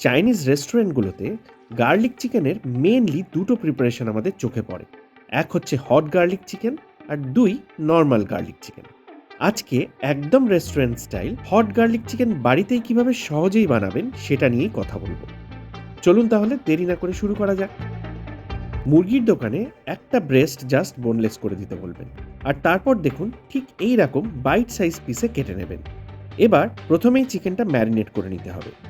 Chinese রেস্টুরেন্টগুলোতে garlic চিকেনের mainly দুটো প্রিপারেশন আমাদের চোখে পড়ে। এক হচ্ছে হট গার্লিক চিকেন আর দুই নর্মাল গার্লিক চিকেন আজকে একদম restaurant style hot garlic chicken বাড়িতেই কীভাবে সহজেই বানাবেন সেটা নিয়েই কথা বলব। চলুন তাহলে দেরি না করে শুরু করা যাক। মুরগির দোকানে একটা ব্রেস্ট জাস্ট বোনলেস করে দিতে বলবেন। আর তারপর দেখুন ঠিক এই রকম বাইট সাইজ পিসে কেটে নেবেন। এবার প্রথমেই চিকেনটা ম্যারিনেট করে নিতে হবে।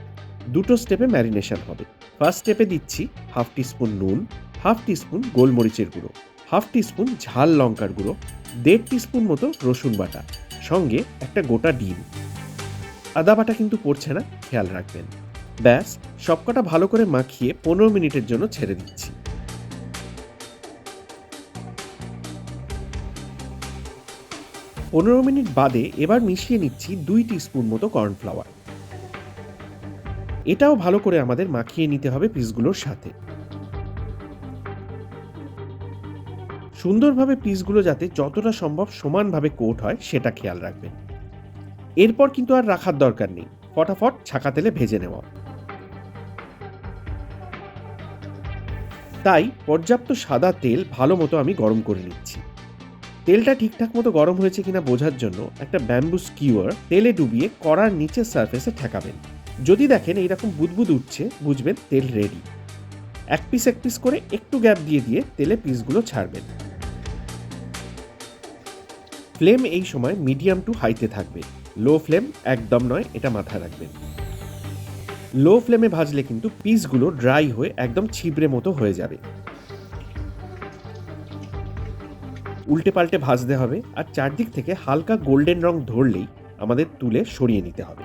দুটো স্টেপে ম্যারিনেশন হবে। ফার্স্ট স্টেপে দিচ্ছি হাফ টিস্পুন নুন হাফ টিস্পুন গোলমরিচের গুঁড়ো হাফ টিস্পুন ঝাল লঙ্কার গুঁড়ো, দেড় টিস্পুন মতো রসুন বাটা, সঙ্গে একটা গোটা ডিম। আদা বাটা কিন্তু পড়ছে না, খেয়াল রাখবেন। ব্যাস, সবকটা ভালো করে মাখিয়ে পনেরো মিনিটের জন্য ছেড়ে দিচ্ছি। পনেরো মিনিট বাদে এবার মিশিয়ে নিচ্ছি দুই টিস্পুন মতো কর্নফ্লাওয়ার এটাও ভালো করে আমাদের মাখিয়ে নিতে হবে পিসগুলোর সাথে। সুন্দরভাবে পিসগুলো যাতে যতটা সম্ভব সমানভাবে কোট হয়, সেটা খেয়াল রাখবেন। এরপর কিন্তু আর রাখার দরকার নেই। ফটাফট ছাকা তেলে ভেজে নেওয়া তাই পর্যাপ্ত সাদা তেল ভালো মতো আমি গরম করে নিচ্ছি। তেলটা ঠিকঠাক মতো গরম হয়েছে কিনা বোঝার জন্য একটা ব্যাম্বু স্কিওয়ার তেলে ডুবিয়ে কড়ার নিচের সারফেসে ঠেকাবেন। যদি দেখেন এইরকম বুদবুদ উঠছে, বুঝবেন তেল রেডি এক পিস এক পিস করে একটু গ্যাপ দিয়ে দিয়ে তেলে পিসগুলো ছাড়বেন। ফ্লেম এই সময় মিডিয়াম টু হাইতে থাকবে। লো ফ্লেম একদম নয়, এটা মাথায় রাখবেন। লো ফ্লেমে ভাজলে কিন্তু পিসগুলো ড্রাই হয়ে একদম ছিবড়ে মতো হয়ে যাবে। উল্টে পাল্টে ভাজতে হবে আর চারদিক থেকে হালকা গোল্ডেন রং ধরলেই আমাদের তুলে সরিয়ে নিতে হবে।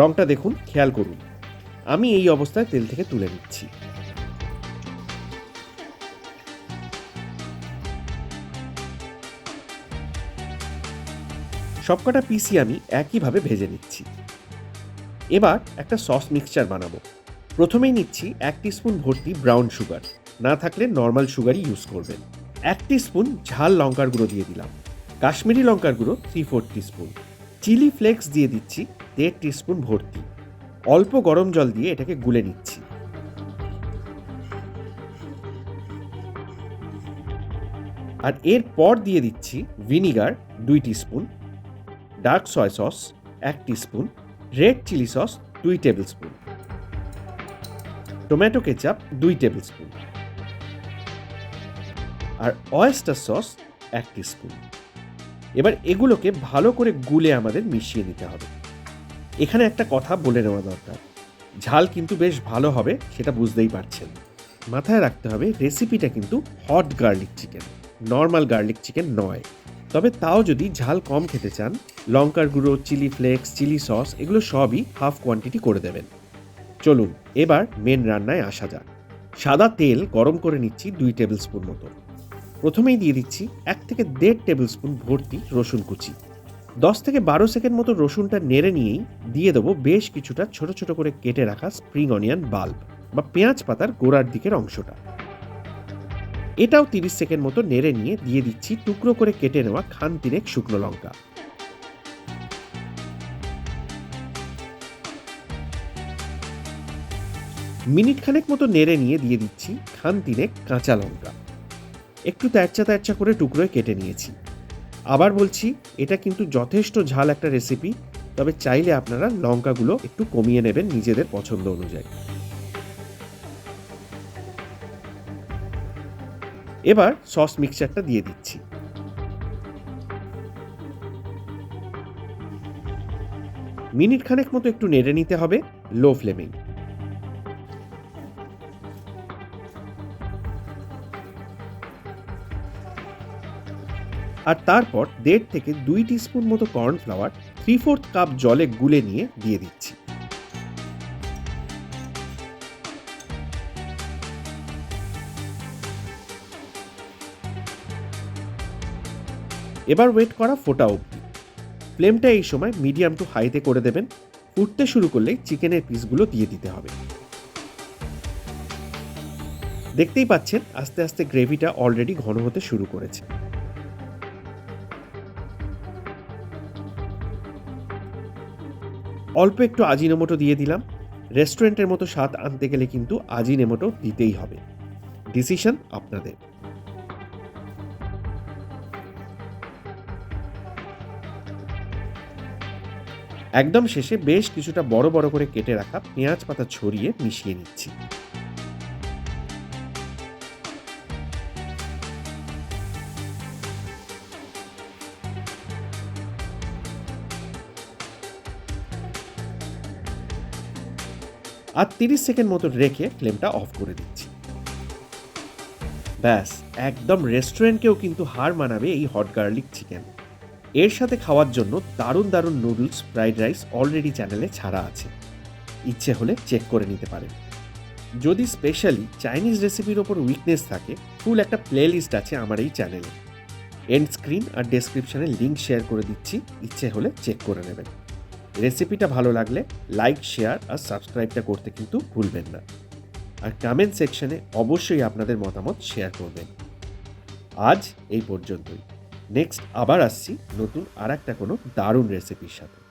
রংটা দেখুন, খেয়াল করুন। আমি এই অবস্থায় তেল থেকে তুলে নিচ্ছি। সবকটা পিসি আমি একইভাবে ভেজে নিচ্ছি। এবার একটা সস মিক্সচার বানাবো। প্রথমেই নিচ্ছি এক টিস্পুন ভর্তি ব্রাউন সুগার না থাকলে নর্মাল সুগারই ইউজ করবেন। এক টিস্পুন ঝাল লঙ্কার গুঁড়ো দিয়ে দিলাম। কাশ্মীরি লঙ্কার গুঁড়ো three four teaspoon chilli flakes দিয়ে দিচ্ছি দেড় টিস্পুন ভর্তি। অল্প গরম জল দিয়ে এটাকে গুলে নিচ্ছি। আর এরপর দিয়ে দিচ্ছি ভিনিগার দুই টিস্পুন, ডার্ক সয় সস এক টিস্পুন, রেড চিলি সস দুই টেবিল স্পুন টমেটো কেচাপ দুই টেবিল স্পুন আর অয়েস্টার সস এক স্পুন এবার এগুলোকে ভালো করে গুলে আমাদের মিশিয়ে নিতে হবে। এখানে একটা কথা বলে নেওয়া দরকার। ঝাল কিন্তু বেশ ভালো হবে, সেটা বুঝতেই পারছেন। মাথায় রাখতে হবে রেসিপিটা কিন্তু hot garlic chicken normal garlic chicken নয়। তবে তাও যদি ঝাল কম খেতে চান, লঙ্কার গুঁড়ো চিলি ফ্লেক্স চিলি সস এগুলো সবই হাফ কোয়ান্টিটি করে দেবেন। চলুন, এবার মেন রান্নায় আসা যাক। সাদা তেল গরম করে নিচ্ছি দুই টেবিল স্পুন মতো। প্রথমেই দিয়ে দিচ্ছি এক থেকে দেড় টেবিল স্পুন ভর্তি রসুন কুচি। দশ থেকে বারো সেকেন্ড মতো রসুনটা নেড়ে নিয়েই দিয়ে দেবো বেশ কিছুটা ছোট ছোট করে কেটে রাখা স্প্রিং অনিয়ন বাল্ব বা পেঁয়াজ পাতার গোড়ার দিকের অংশটা। এটাও তিরিশ সেকেন্ড মতো নেড়ে নিয়ে দিয়ে দিচ্ছি টুকরো করে কেটে নেওয়া খান তিনেক শুকনো লঙ্কা। মিনিট খানেক মতো নেড়ে নিয়ে দিয়ে দিচ্ছি খান তিনেক কাঁচা লঙ্কা। একটু তেরচা তেরচা করে টুকরোয় কেটে নিয়েছি। আবার বলছি, এটা কিন্তু যথেষ্ট ঝাল একটা রেসিপি তবে চাইলে আপনারা লঙ্কাগুলো একটু কমিয়ে নেবেন নিজেদের পছন্দ অনুযায়ী। এবার সস মিক্সচারটা দিয়ে দিচ্ছি। মিনিট খানেক মতো একটু নেড়ে নিতে হবে লো ফ্লেমেই আর তারপর দেড় থেকে দুই টিস্পুন মতো কর্নফ্লাওয়ার থ্রি ফোর্থ কাপ জলে গুলে নিয়ে দিয়ে দিচ্ছি। এবার ওয়েট করা ফোটা অবধি। ফ্লেমটা এই সময় মিডিয়াম টু হাইতে করে দেবেন। উঠতে শুরু করলেই চিকেনের পিসগুলো দিয়ে দিতে হবে। দেখতেই পাচ্ছেন, আস্তে আস্তে গ্রেভিটা অলরেডি ঘন হতে শুরু করেছে। অল্প একটু আজিনোমোটো দিয়ে দিলাম। রেস্টুরেন্টের মতো স্বাদ আনতে গেলে কিন্তু আজিনোমোটো দিতেই হবে। ডিসিশন আপনাদের। একদম শেষে বেশ কিছুটা বড় বড় করে কেটে রাখা পেঁয়াজ পাতা ছড়িয়ে মিশিয়ে নিচ্ছি। আর তিরিশ সেকেন্ড মতো রেখে ফ্লেমটা অফ করে দিচ্ছি। ব্যাস, একদম রেস্টুরেন্টকেও কিন্তু হার মানাবে এই হট গার্লিক চিকেন এর সাথে খাওয়ার জন্য দারুণ দারুণ নুডলস ফ্রাইড রাইস অলরেডি চ্যানেলে ছাড়া আছে। ইচ্ছে হলে চেক করে নিতে পারেন। যদি স্পেশালি চাইনিজ রেসিপির ওপর উইকনেস থাকে ফুল একটা প্লেলিস্ট আছে আমার এই চ্যানেলে এন্ড স্ক্রিন আর ডেসক্রিপশনে লিঙ্ক শেয়ার করে দিচ্ছি, ইচ্ছে হলে চেক করে নেবেন। রেসিপিটা ভালো লাগলে লাইক, শেয়ার আর সাবস্ক্রাইবটা করতে কিন্তু ভুলবেন না। আর কমেন্ট সেকশনে অবশ্যই আপনাদের মতামত শেয়ার করবেন। আজ এই পর্যন্তই। নেক্সট আবার আসছি নতুন আর একটা কোনো দারুণ রেসিপির সাথে।